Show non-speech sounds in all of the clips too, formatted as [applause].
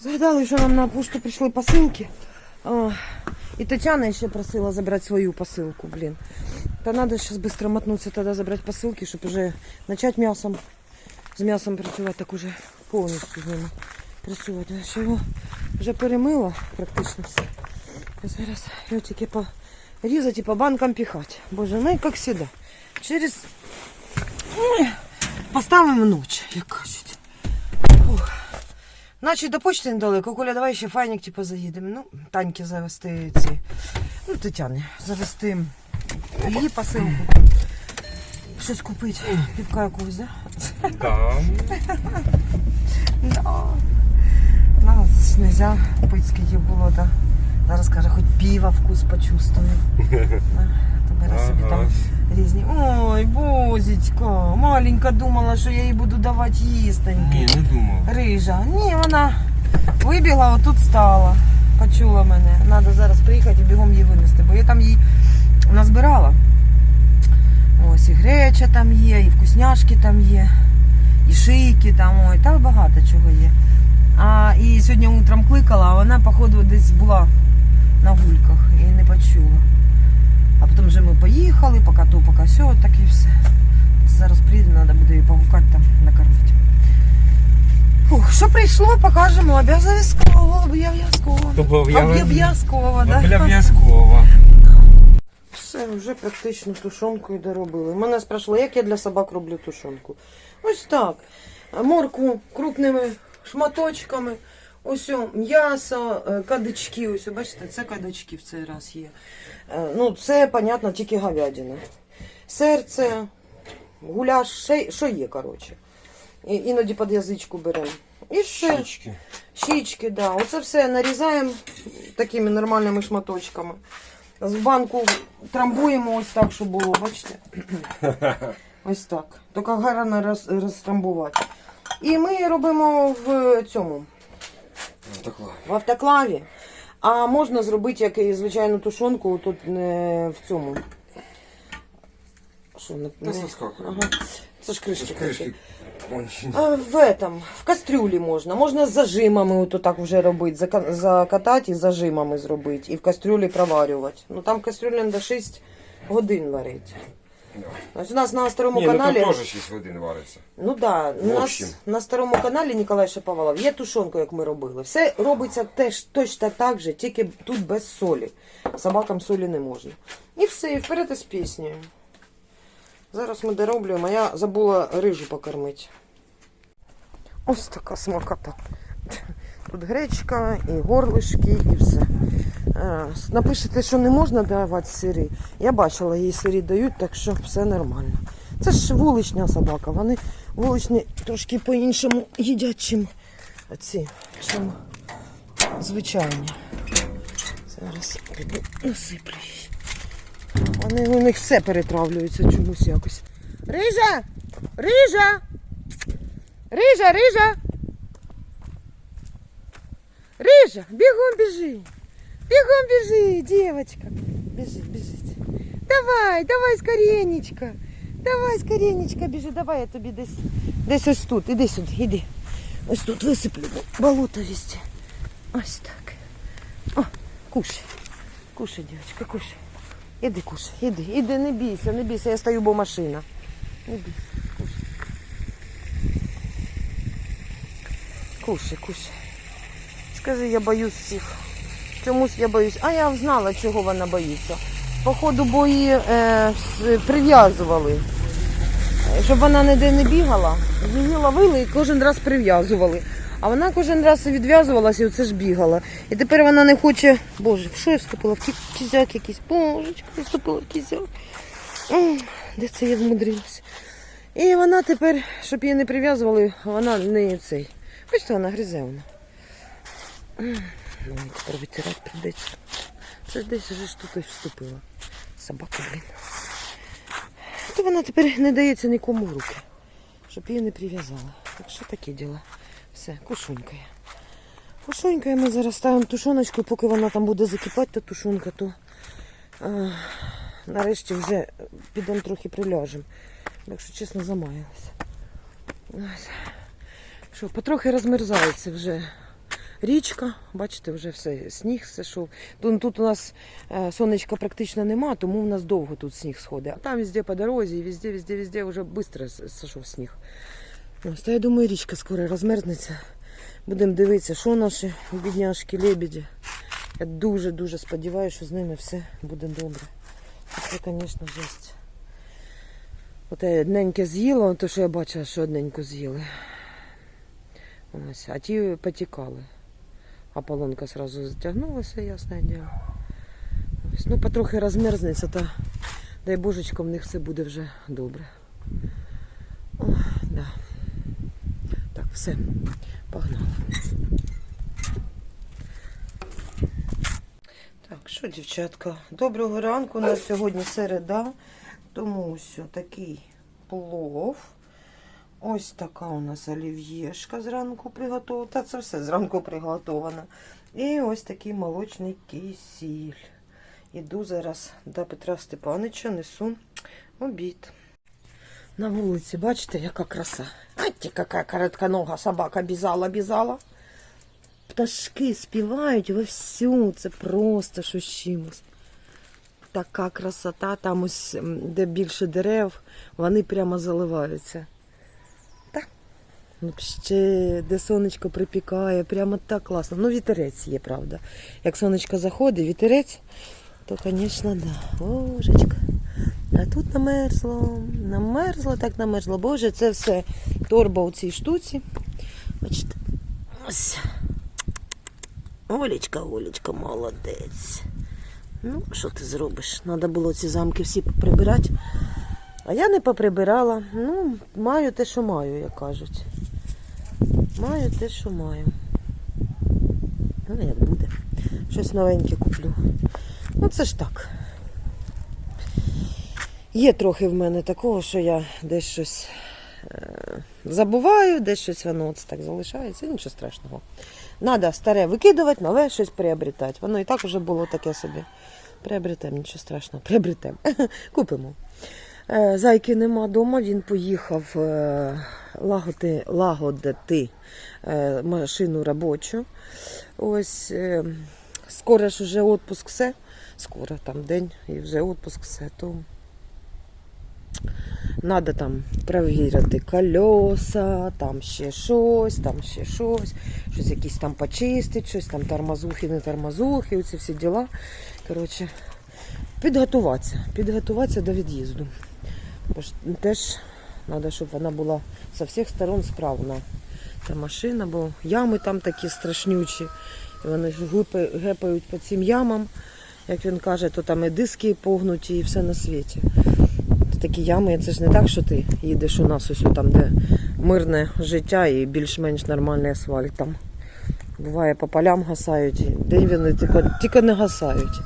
Згадали, що нам на пошту прийшли посилки. О, і Тетяна ще просила забрати свою посилку, блін. Та треба зараз швидко мотнутися тоді забрати посилки, щоб вже почати м'ясом, з м'ясом працювати, так уже повністю з ними працювати. А що його вже перемила практично все. А зараз його тільки порізати і по банкам піхати. Боже, ну і як завжди. Через Ой, поставимо ночь, як кажуть. Значить, до почти недалеко. Коля, давай ще файник типу, заїдемо. Ну, Таньки завести ці. Ну, Тетяни, завести її посилку. Щось купити. Півка якогось, да? Да. [laughs] Да. Нас ж нельзя пити, скільки було, да. Зараз каже, хоч піва вкус почувствую. [laughs] Да. То бере собі там різні. Ой, бозічка, маленька думала, що я їй буду давати їстеньки. Ні, не думав. Рижа. Ні, вона вибігла, отут стала. Почула мене. Треба зараз приїхати і бігом її винести, бо я там її назбирала. Ось і греча там є, і вкусняшки там є, і шийки там, ой, та багато чого є. А і сьогодні утром кликала, а вона, походу, десь була на гульках і не почула. А потім вже ми поки то, поки сьо, так і все. Зараз приїде, треба буде її погукати там, накормити. Фух, що прийшло, покажемо обов'язково, обов'язково. Обов'язково. Все, вже практично тушонкою доробили. Мене спрашивали, як я для собак роблю тушонку. Ось так. Морку крупними шматочками. Ось м'ясо, е, кадички. Ось, бачите, це кадички в цей раз є. Е, Ну, це, понятно, тільки говядина. Серце, гуляш, ще- що є, коротше. І, іноді під язичку беремо. І все. Щічки. Щічки, да. Оце все нарізаємо такими нормальними шматочками. В банку трамбуємо ось так, щоб було, бачите? [laughs] Ось так. Тільки гарно роз, розтрамбувати. І ми робимо в цьому, Такла. в автоклаві. А можна зробити, як і звичайну тушонку, тут не в цьому. Що, не, соскакує. Ага. Це ж кришки. такі. Кришки. А, в этом, в кастрюлі можна. Можна з зажимами от так вже робити, закатати і з зажимами зробити. І в кастрюлі проварювати. Ну там в кастрюлі треба 6 годин варити. Ось у нас на старому Ні, ну каналі. тут теж 6 годин вариться. Ну да, у В нас на старому каналі Ніколай Шаповалов є тушонка, як ми робили. Все робиться теж точно так же, тільки тут без солі. Собакам солі не можна. І все, і вперед із піснею. Зараз ми дороблюємо, а я забула рижу покормити. Ось така смакота. Тут гречка, і горлишки, і все. Е, Напишете, що не можна давати сири. Я бачила, їй сирі дають, так що все нормально. Це ж вулична собака. Вони вуличні трошки по-іншому їдять, чим ці, чим звичайні. Зараз піду насиплю. Вони у них все перетравлюється чомусь якось. Рижа! Рижа! Рижа, рижа! Рижа, бігом біжи! Бігом біжи, дівчинка! Біжи, біжить. Давай, давай скоренечко. Давай, скоренечко, біжи, давай я тобі десь. Десь ось тут. Іди сюди, іди. Ось тут висиплю бо болото везде. Ось так. О, кушай. Кушай, дівчинка, кушай. Іди, кушай, іди, іди, не бійся, не бійся, я стою, бо машина. Не бійся, кушай. Кушай, кушай. Скажи, я боюсь всіх. Чомусь я боюсь. А я знала, чого вона боїться. Походу, бо її е, прив'язували. Щоб вона ніде не бігала, її ловили і кожен раз прив'язували. А вона кожен раз відв'язувалася і оце ж бігала. І тепер вона не хоче. Боже, що я вступила? В кізяк якийсь. Божечко, я вступила в кізяк. Де це я вмудрилася? І вона тепер, щоб її не прив'язували, вона не цей. Бачите, вона гризе вона. М, Ну, і тепер витирати. Це ж десь вже тут і вступила. Собака, блін. То вона тепер не дається нікому в руки, щоб її не прив'язали. Так що такі діла. Все, кушунькає. Кушунькає ми зараз ставимо тушоночку, поки вона там буде закипати, та тушонка, то а, нарешті вже підемо трохи приляжемо. Якщо чесно, замаялася. Що, потрохи розмерзається вже річка. Бачите, вже все, сніг сошов. Тут, тут у нас е, сонечка практично нема, тому у нас довго тут сніг сходить. А там везде по дорозі, і везде, везде, везде вже швидко сошов сніг. Ось, та я думаю, річка скоро розмерзнеться. Будемо дивитися, що наші бідняшки, лебеді. Я дуже-дуже сподіваюся, що з ними все буде добре. Це, звісно, жесть. От одненьке з'їла, то що я бачила, що одненьку з'їли. Ось, а ті потікали. А полонка сразу затягнулася, ясне діло. Ось, ну, потрохи розмерзнеться, то дай божечко, в них все буде вже добре. О, да. Так, все, погнали. Так, що, дівчатка, доброго ранку. У нас сьогодні середа, тому ось такий плов. Ось така у нас олів'єшка зранку приготована. Та це все зранку приготовано. І ось такий молочний кисіль. Іду зараз до Петра Степанича, несу обід. На вулиці, бачите, яка краса. Ать, яка коротконога собака бізала, бізала. Пташки співають вовсю. Це просто щось чимось. Така красота, там ось де більше дерев, вони прямо заливаються. Ну, ще де сонечко припікає, прямо так класно. Ну, вітерець є, правда. Як сонечко заходить, вітерець, то, звісно, да. Божечка. А тут намерзло, намерзло, так намерзло. Боже, це все торба у цій штуці. Бачите, ось. Олечка, Олечка, молодець. Ну, що ти зробиш? Треба було ці замки всі прибирати. А я не поприбирала. Ну, маю те, що маю, як кажуть. Маю те, що маю. Ну, як буде. Щось новеньке куплю. Ну, це ж так. Є трохи в мене такого, що я десь щось е, забуваю, десь щось воно це так залишається, нічого страшного. Надо старе викидувати, нове щось приобретати. Воно і так вже було таке собі. Приобретемо, нічого страшного, приобретемо. [laughs] Купимо. Е, Зайки нема вдома, він поїхав е, лагоди, лагодити е, машину робочу. Ось скоро ж вже відпуск все. Скоро там день і вже відпуск все. То Надо там перевірити кольоса, там ще щось, там ще щось, щось якісь там почистить, щось там тормозухи, не тормозухи, оці всі діла. Коротше, підготуватися, підготуватися до від'їзду. Бо ж теж треба, щоб вона була з всіх сторон справна. Та машина, бо ями там такі страшнючі. І вони ж гепають по цим ямам. Як він каже, то там і диски погнуті, і все на світі такі ями, це ж не так, що ти їдеш у нас ось там, де мирне життя і більш-менш нормальний асфальт там. Буває по полям гасають, де вони тільки, тільки не гасають.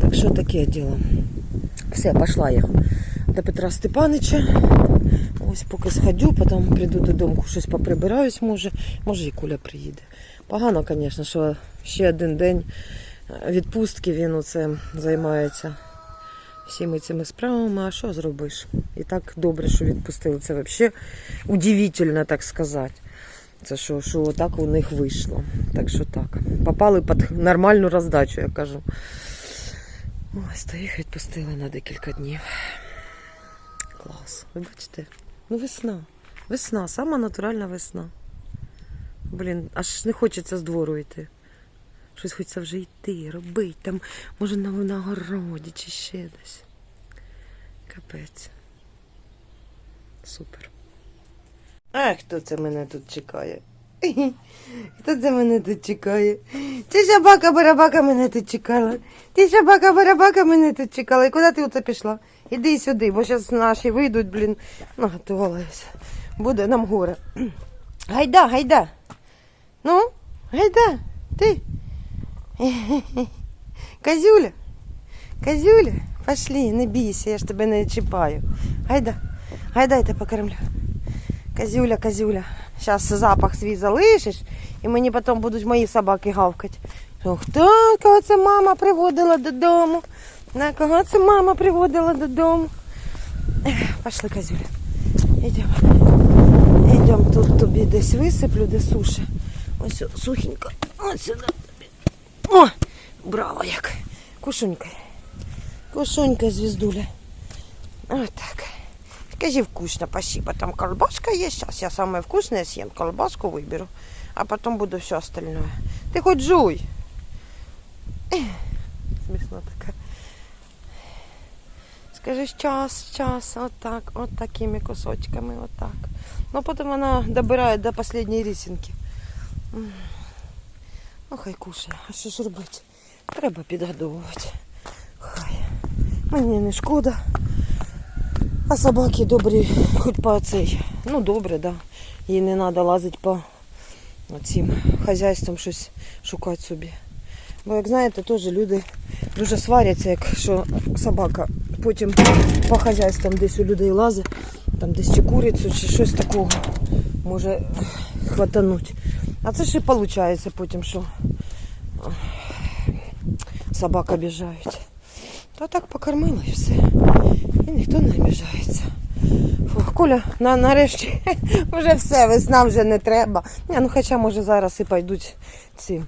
Так що таке діло. Все, пішла я до Петра Степанича. Ось поки сходю, потім прийду додому, щось поприбираюсь, може, може і куля приїде. Погано, звісно, що ще один день відпустки він оце займається всіми цими справами, а що зробиш? І так добре, що відпустили. Це взагалі удивительно, так сказати. Це що, що так у них вийшло. Так що так. Попали під нормальну роздачу, я кажу. Ось, то їх відпустили на декілька днів. Клас. Ви бачите? Ну, весна. Весна, сама натуральна весна. Блін, аж не хочеться з двору йти. Щось хочеться вже йти, робити, там, може, на, на городі чи ще десь. Капець. Супер. А хто це мене тут чекає? Хто це мене тут чекає? Ти собака барабака мене тут чекала. Ти собака барабака мене тут чекала. І куди ти оце пішла? Іди сюди, бо зараз наші вийдуть, блін, наготувалися. Буде нам горе. Гайда, гайда. Ну, гайда, ти. Козюля, Козюля, пошли, не бійся, я ж тебе не чіпаю. Гайда, гайда, я тебе покормлю. Козюля, козюля, зараз запах свій залишиш, і мені потім будуть мої собаки гавкати. Хто, кого це мама приводила додому? На кого це мама приводила додому? Пошли, козюля. Йдемо. Йдемо тут тобі десь висиплю, де суші. Ось сухенько. Ось сюди. О! Браво як. Кушунька. Кушунька, звездуля. Вот так. Скажи вкусно, спасибо. Там колбаска есть. Сейчас я самое вкусное съем. Колбаску выберу. А потом буду все остальное. Ты хоть жуй. Ех, [laughs] Смешно така. Скажи час, час, отак, от такими кусочками, отак. Ну потім вона добирає до останньої рісінки. М. Ну хай кушає. А що ж робити? Треба підгодовувати. Хай. Мені не шкода. А собаки добрі, хоч по цей. Ну добре, да. Їй не треба лазити по цим хазяйствам щось шукати собі. Бо, як знаєте, теж люди дуже сваряться, якщо собака потім по хазяйствам десь у людей лазить, там десь чи курицю, чи щось такого може хватануть. А це ж і виходить потім, що ех, собак обіжають. То так покормила і все. І ніхто не обіжається. Фух, Коля, на, нарешті [laughs] вже все, весна вже не треба. Ні, ну хоча може зараз і пойдуть ці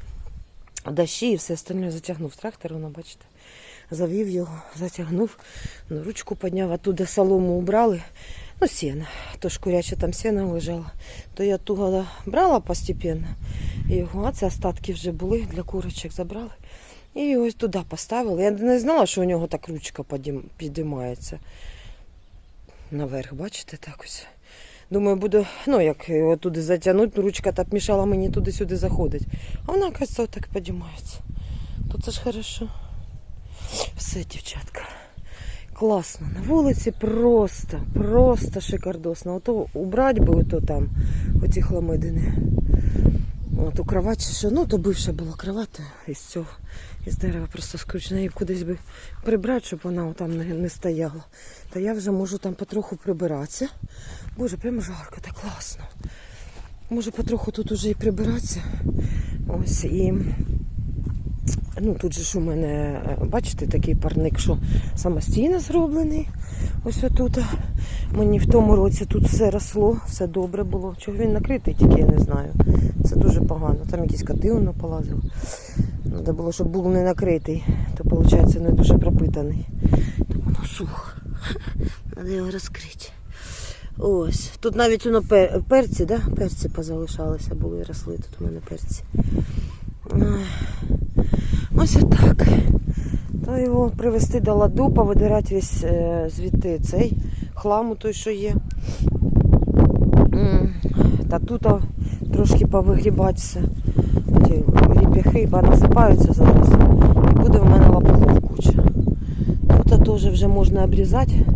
дощі і все остальне затягнув трактор, воно, бачите. Завів його, затягнув, ну, ручку підняв, туди солому убрали. Ну, сено. То ж куряче там сено лежало. То я туго брала постепенно. Його, а це остатки вже були для курочок забрали. І ось туди поставили. Я не знала, що у нього так ручка підіймається. Наверх, бачите, так ось. Думаю, буду, ну як його туди затягнути, ну, ручка так мішала мені туди-сюди заходить. А вона, оказывается, так підіймається. То це ж хорошо. Все, дівчатка. Класно. На вулиці просто, просто шикардосно. Ото убрать би ото там, оті хламидини. От у кровать, що, ну то бивша була кровата із цього, із дерева просто скручена. І кудись би прибрати, щоб вона там не, не стояла. Та я вже можу там потроху прибиратися. Боже, прямо жарко, так класно. Можу потроху тут уже і прибиратися. Ось і. Ну, тут же ж у мене, е, бачите, такий парник, що самостійно зроблений. Ось отут. Мені в тому році тут все росло, все добре було. Чого він накритий, тільки я не знаю. Це дуже погано. Там якісь коти воно полазило. Треба було, щоб був не накритий, то виходить не дуже пропитаний. То воно сухо. Треба його розкрити. Ось. Тут навіть воно пер- перці, да? перці позалишалися, були росли тут у мене перці. Ось отак. То його привезти до ладу, повидирати весь е, звідти цей хламу той, що є. Та тут трошки повигрібати все. Ті ріп'яхи насипаються зараз. І буде в мене лопухов куча. Тут теж вже можна обрізати.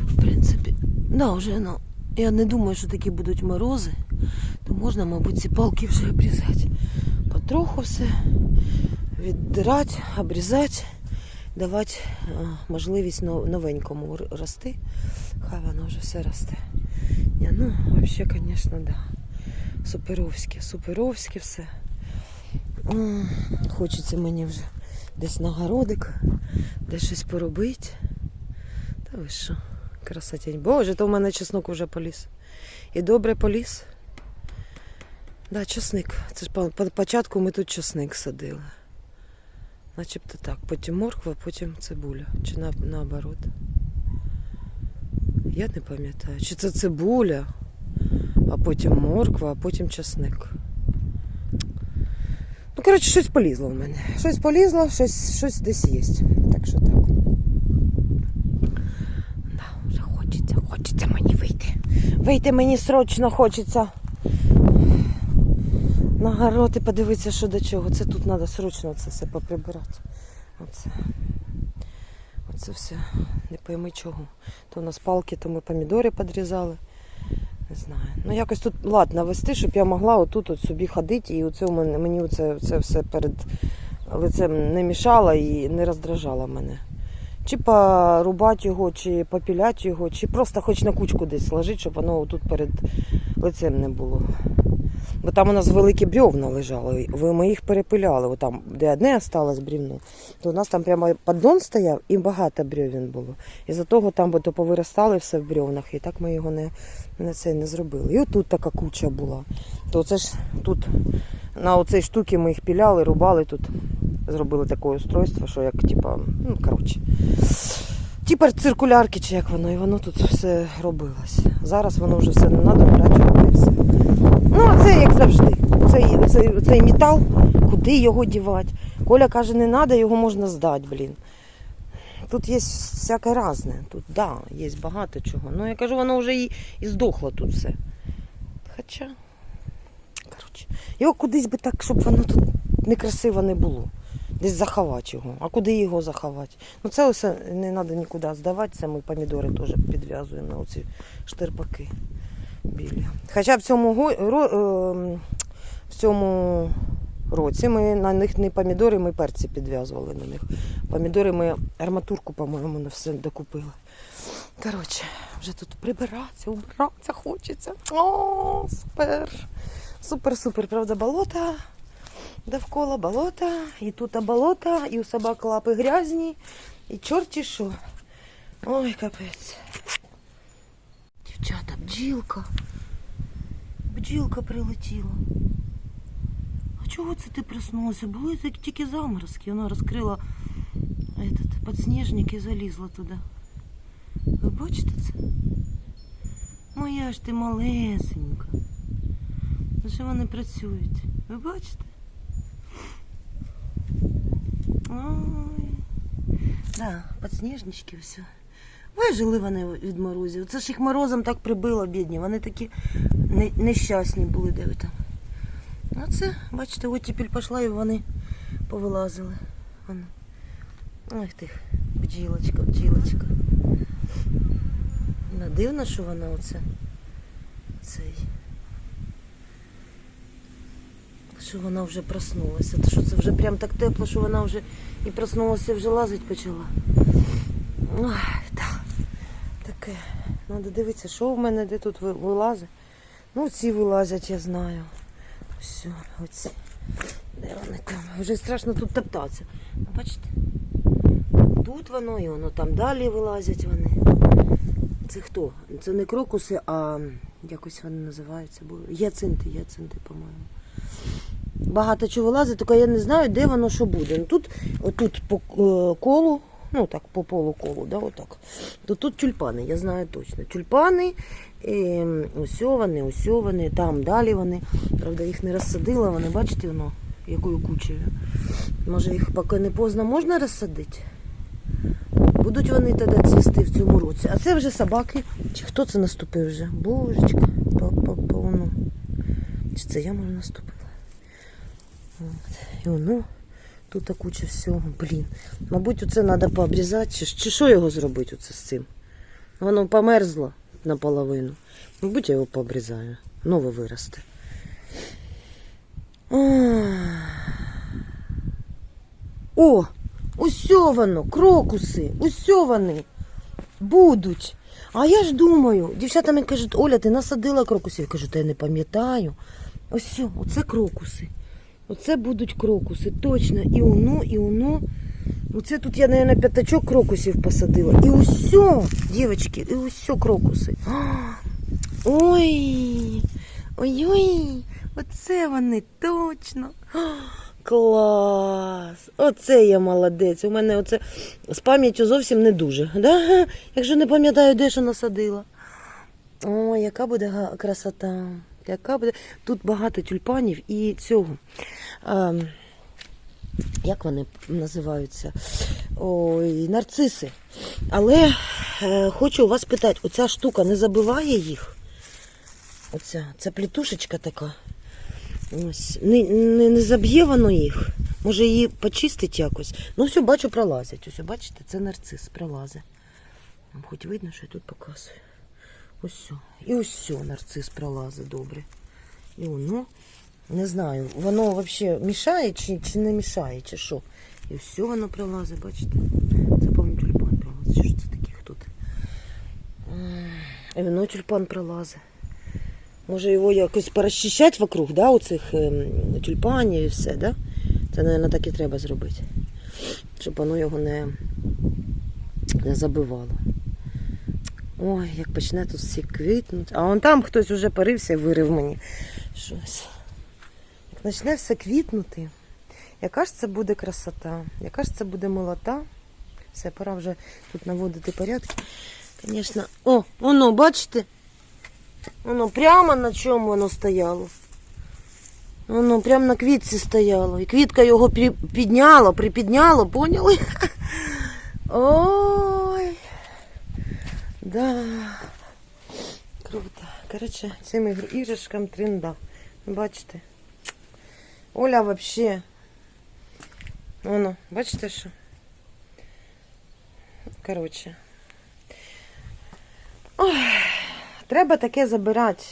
В принципі, да, вже ну, я не думаю, що такі будуть морози, то можна, мабуть, ці палки вже обрізати. Потроху все віддирати, обрізати, давати е, можливість новенькому рости. Хай воно вже все росте. Ні, ну, взагалі, звісно, да. Суперовське, суперовське все. Хочеться мені вже десь на городик, десь щось поробити. Та ви що, красотень. Боже, то в мене чеснок вже поліз. І добре поліз. Да, чесник. Це ж по, по початку ми тут чесник садили. Начебто так. Потім морква, потім цибуля. Чи на, наоборот. Я не пам'ятаю. Чи це цибуля, а потім морква, а потім чесник. Ну, коротше, щось полізло в мене. Щось полізло, щось, щось десь є. Так що так. Да, вже хочеться, хочеться мені вийти. Вийти мені срочно хочеться. На город і подивитися, що до чого. Це тут треба срочно це все поприбирати. Оце. Оце все. Не пойми чого. То у нас палки, то ми помідори підрізали. Не знаю. Ну якось тут лад навести, щоб я могла отут от собі ходити і оце мені оце, це все перед лицем не мішало і не роздражало мене. Чи порубати його, чи попіляти його, чи просто хоч на кучку десь сложити, щоб воно тут перед лицем не було. Бо там у нас великі бревна лежали. Ми їх перепиляли. Отам, де одне осталось бревно, то у нас там прямо поддон стояв і багато бревен було. І за того там би то повиростали все в бревнах, і так ми його не, не, це, не зробили. І отут така куча була. То це ж тут на оцій штуці ми їх піляли, рубали тут. Зробили таке устройство, що як типа, ну коротше. Типа циркулярки, чи як воно, і воно тут все робилось. Зараз воно вже все не треба врачувати все. Ну, а це як завжди. Цей, цей, цей метал, куди його дівати? Коля каже, не треба, його можна здати, блін. Тут є всяке різне. Тут, да, є багато чого. Ну, я кажу, воно вже і, і здохло тут все. Хоча, коротше, його кудись би так, щоб воно тут некрасиво не було. Десь заховати його. А куди його заховати? Ну це все не треба нікуди здавати. Це ми помідори теж підв'язуємо на оці штирпаки білі. Хоча в цьому, ем, в цьому році ми на них не помідори, ми перці підв'язували на них. Помідори ми арматурку, по-моєму, на все докупили. Коротше, вже тут прибиратися, убиратися хочеться. О, супер! Супер-супер, правда, болота. Довкола болота, і тут болота, і у собак лапи грязні, і чорті що. Ой, капець. Дівчата, бджілка. Бджілка прилетіла. А чого це ти проснулася? Були тільки заморозки. Вона розкрила этот, підсніжник і залізла туди. Ви бачите це? Моя ж ти малесенька. Що вони працюють? Ви бачите? Ой. Да, підсніжнички все. Вижили вони від морозів. Це ж їх морозом так прибило, бідні. Вони такі нещасні були, де ви там. А це, бачите, оттепіль пішла і вони повилазили. Воно. Ох ти, бджілочка, бджілочка. Дивно, що вона оце. Цей. Що вона вже проснулася. Та що це вже прям так тепло, що вона вже і проснулася, вже лазить почала. Ой, так. Таке. Треба дивитися, що в мене де тут вилазить. Ну, ці вилазять, я знаю. Все, оці. Де вони там? Вже страшно тут топтатися. Ну, Бачите? Тут воно і воно там далі вилазять вони. Це хто? Це не крокуси, а якось вони називаються. Яцинти, яцинти, по-моєму. Багато чого вилазить, тільки я не знаю, де воно що буде. Ну, тут, по е, колу, ну так, по полу колу, да, отак. То тут тюльпани, я знаю точно. Тюльпани, е, ось вони, ось вони, там далі вони. Правда, їх не розсадила, вони, бачите, воно, якою кучею. Може, їх поки не поздно можна розсадити? Будуть вони тоді цвісти в цьому році. А це вже собаки. Чи хто це наступив вже? Божечка, по-повну. Чи це я може наступила? От. І воно тут куча всього. Блін. Мабуть, оце треба пообрізати. Чи, чи що його зробити оце з цим? Воно померзло наполовину. Мабуть, я його пообрізаю. Нове виросте. О! Усьо воно, крокуси, усьо вони будуть. А я ж думаю, дівчата мені кажуть, Оля, ти насадила крокусів. Я кажу, та я не пам'ятаю. Ось оце крокуси. Оце будуть крокуси, точно. І воно, і воно. Оце тут я, мабуть, п'ятачок крокусів посадила. І усьо, дівчатки, і усьо крокуси. Ой, ой-ой, оце вони точно. Клас! Оце я молодець. У мене оце з пам'яттю зовсім не дуже. Да? Якщо не пам'ятаю, де що насадила. Ой, яка буде красота. Яка буде... Тут багато тюльпанів і цього. Ем, як вони називаються? Ой, нарциси. Але е, хочу у вас питати, оця штука не забиває їх? Оця, ця плітушечка така. Ось. Не, не, не заб'є воно їх. Може її почистить якось. Ну, все, бачу, пролазять. Ось, бачите, це нарцис пролазить. Хоч видно, що я тут показую. Ось. І ось нарцис пролазить добре. І воно, не знаю, воно взагалі мішає чи, чи не мішає, чи що. І все воно пролазить, бачите? Це, по-моєму, тюльпан пролазить. Що це таких тут? І воно тюльпан пролазить. Може його якось порозчищати вокруг, да, оцих ем, тюльпанів і все, да? Це, мабуть, так і треба зробити. Щоб воно його не, не забивало. Ой, як почне тут всі квітнути. А вон там хтось уже парився і вирив мені щось. Як почне все квітнути, яка ж це буде красота, яка ж це буде молота. Все, пора вже тут наводити порядки. Звісно, о, воно, бачите? Воно прямо на чому воно стояло. Воно прямо на квітці стояло. І квітка його підняла, припідняла, поняли? [laughs] Ой. Да. Круто. Коротше, цим іграшкам тренда. Бачите? Оля вообще. Воно, бачите що? Коротше. Ой, треба таке забирати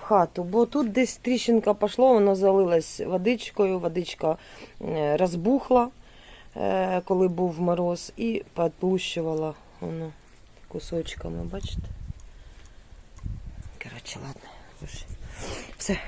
в хату, бо тут десь тріщинка пішло, воно залилось водичкою, водичка е, розбухла, е, коли був мороз, і підлущувала воно кусочками, бачите? Коротше, ладно. Все.